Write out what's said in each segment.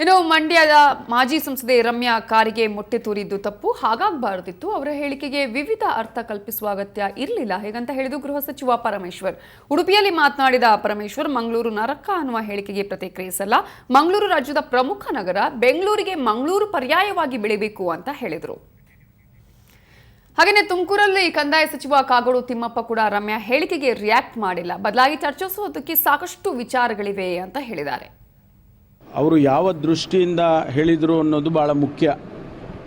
ಇನ್ನು ಮಂಡ್ಯದ ಮಾಜಿ ಸಂಸದೆ ರಮ್ಯಾ ಕಾರಿಗೆ ಮೊಟ್ಟೆ ತೂರಿದ್ದು ತಪ್ಪು, ಹಾಗಾಗಬಾರದಿತ್ತು. ಅವರ ಹೇಳಿಕೆಗೆ ವಿವಿಧ ಅರ್ಥ ಕಲ್ಪಿಸುವ ಅಗತ್ಯ ಇರಲಿಲ್ಲ. ಹೇಗಂತ ಹೇಳಿದು ಗೃಹ ಸಚಿವ ಪರಮೇಶ್ವರ್. ಉಡುಪಿಯಲ್ಲಿ ಮಾತನಾಡಿದ ಪರಮೇಶ್ವರ್, ಮಂಗಳೂರು ನರಕ ಅನ್ನುವ ಹೇಳಿಕೆಗೆ ಪ್ರತಿಕ್ರಿಯಿಸಲ್ಲ. ಮಂಗಳೂರು ರಾಜ್ಯದ ಪ್ರಮುಖ ನಗರ, ಬೆಂಗಳೂರಿಗೆ ಮಂಗಳೂರು ಪರ್ಯಾಯವಾಗಿ ಬೆಳಿಬೇಕು ಅಂತ ಹೇಳಿದರು. ಹಾಗೆಯೇ ತುಮಕೂರಲ್ಲಿ ಕಂದಾಯ ಸಚಿವ ಕಾಗೋಡು ತಿಮ್ಮಪ್ಪ ಕೂಡ ರಮ್ಯಾ ಹೇಳಿಕೆಗೆ ರಿಯಾಕ್ಟ್ ಮಾಡಿಲ್ಲ. ಬದಲಾಗಿ ಚರ್ಚಿಸುವುದಕ್ಕೆ ಸಾಕಷ್ಟು ವಿಚಾರಗಳಿವೆ ಅಂತ ಹೇಳಿದ್ದಾರೆ. ಅವರು ಯಾವ ದೃಷ್ಟಿಯಿಂದ ಹೇಳಿದರು ಅನ್ನೋದು ಭಾಳ ಮುಖ್ಯ.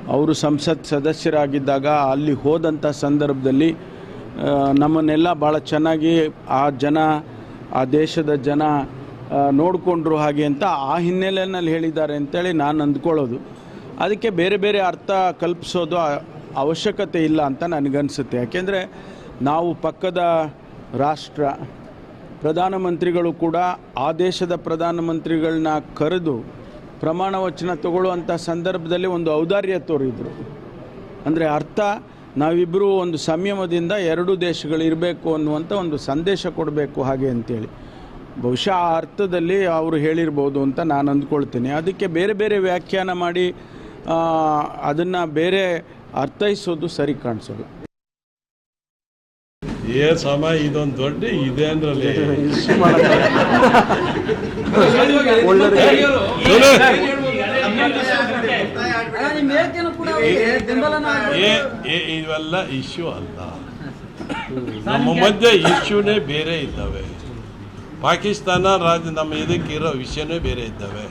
ಅವರು ಸಂಸತ್ ಸದಸ್ಯರಾಗಿದ್ದಾಗ ಅಲ್ಲಿ ಹೋದಂಥ ಸಂದರ್ಭದಲ್ಲಿ ನಮ್ಮನ್ನೆಲ್ಲ ಭಾಳ ಚೆನ್ನಾಗಿ ಆ ಜನ, ಆ ದೇಶದ ಜನ ನೋಡಿಕೊಂಡ್ರು ಹಾಗೆ ಅಂತ ಆ ಹಿನ್ನೆಲೆಯಲ್ಲಿ ಹೇಳಿದ್ದಾರೆ ಅಂತೇಳಿ ನಾನು ಅಂದ್ಕೊಳ್ಳೋದು. ಅದಕ್ಕೆ ಬೇರೆ ಬೇರೆ ಅರ್ಥ ಕಲ್ಪಿಸೋದು ಅವಶ್ಯಕತೆ ಇಲ್ಲ ಅಂತ ನನಗನ್ಸುತ್ತೆ. ಯಾಕೆಂದರೆ ನಾವು ಪಕ್ಕದ ರಾಷ್ಟ್ರ ಪ್ರಧಾನಮಂತ್ರಿಗಳು ಕೂಡ ಆ ದೇಶದ ಪ್ರಧಾನಮಂತ್ರಿಗಳನ್ನ ಕರೆದು ಪ್ರಮಾಣ ವಚನ ತಗೊಳ್ಳುವಂಥ ಸಂದರ್ಭದಲ್ಲಿ ಒಂದು ಔದಾರ್ಯ ತೋರಿದರು. ಅಂದರೆ ಅರ್ಥ ನಾವಿಬ್ಬರು ಒಂದು ಸಂಯಮದಿಂದ ಎರಡೂ ದೇಶಗಳಿರಬೇಕು ಅನ್ನುವಂಥ ಒಂದು ಸಂದೇಶ ಕೊಡಬೇಕು ಹಾಗೆ ಅಂತೇಳಿ. ಬಹುಶಃ ಆ ಅರ್ಥದಲ್ಲಿ ಅವರು ಹೇಳಿರ್ಬೋದು ಅಂತ ನಾನು ಅಂದ್ಕೊಳ್ತೀನಿ. ಅದಕ್ಕೆ ಬೇರೆ ಬೇರೆ ವ್ಯಾಖ್ಯಾನ ಮಾಡಿ ಅದನ್ನು ಬೇರೆ ಅರ್ಥೈಸೋದು ಸರಿ ಕಾಣಿಸೋಲ್ಲ ಏ ಸಮ ಇದೊಂದು ದೊಡ್ಡ ಇದೆ ಅಂದ್ರಲ್ಲಿ. ಇವೆಲ್ಲ ಇಶ್ಯೂ ಅಲ್ಲ. ನಮ್ಮ ಮಧ್ಯೆ ಇಶ್ಯೂನೇ ಬೇರೆ ಇದ್ದಾವೆ. ಪಾಕಿಸ್ತಾನ ರಾಜ್ಯ ನಮ್ಮ ಇದಕ್ಕಿರೋ ವಿಷಯನೇ ಬೇರೆ ಇದ್ದಾವೆ.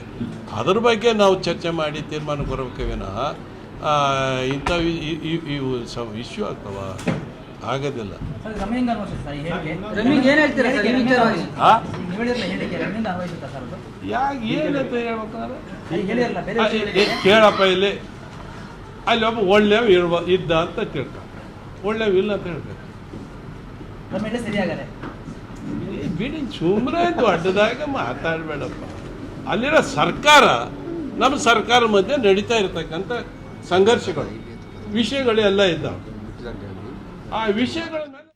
ಅದ್ರ ಬಗ್ಗೆ ನಾವು ಚರ್ಚೆ ಮಾಡಿ ತೀರ್ಮಾನ ಕೊಡಬೇಕು ವಿನಃ. ಆ, ಇಂಥ ಇವು ಇಶ್ಯೂ ಆಗ್ತವ? ಆಗೋದಿಲ್ಲ. ಯಾಕೆ ಏನಂತ ಹೇಳ್ಬೇಕಾದ್ರೆ. ಕೇಳಪ್ಪ ಇಲ್ಲಿ. ಅಲ್ಲಿ ಒಬ್ಬ ಒಳ್ಳೆಯವ ಇರ್ಬ ಇದ್ದ ಅಂತ ತಿಳ್ಕ. ಒಳ್ಳೆಯವ ಇಲ್ಲ ಅಂತ ಹೇಳ್ಬೇಕು. ಬಿಡಿ ಸುಮ್ಮನೆ ದೊಡ್ಡದಾಗ ಮಾತಾಡಬೇಡಪ್ಪ. ಅಲ್ಲಿರೋ ಸರ್ಕಾರ ನಮ್ಮ ಸರ್ಕಾರ ಮಧ್ಯೆ ನಡೀತಾ ಇರ್ತಕ್ಕಂಥ ಸಂಘರ್ಷಗಳು ವಿಷಯಗಳು ಎಲ್ಲ ಇದ್ದಾವೆ. ಆ ವಿಷಯಗಳ ಮೇಲೆ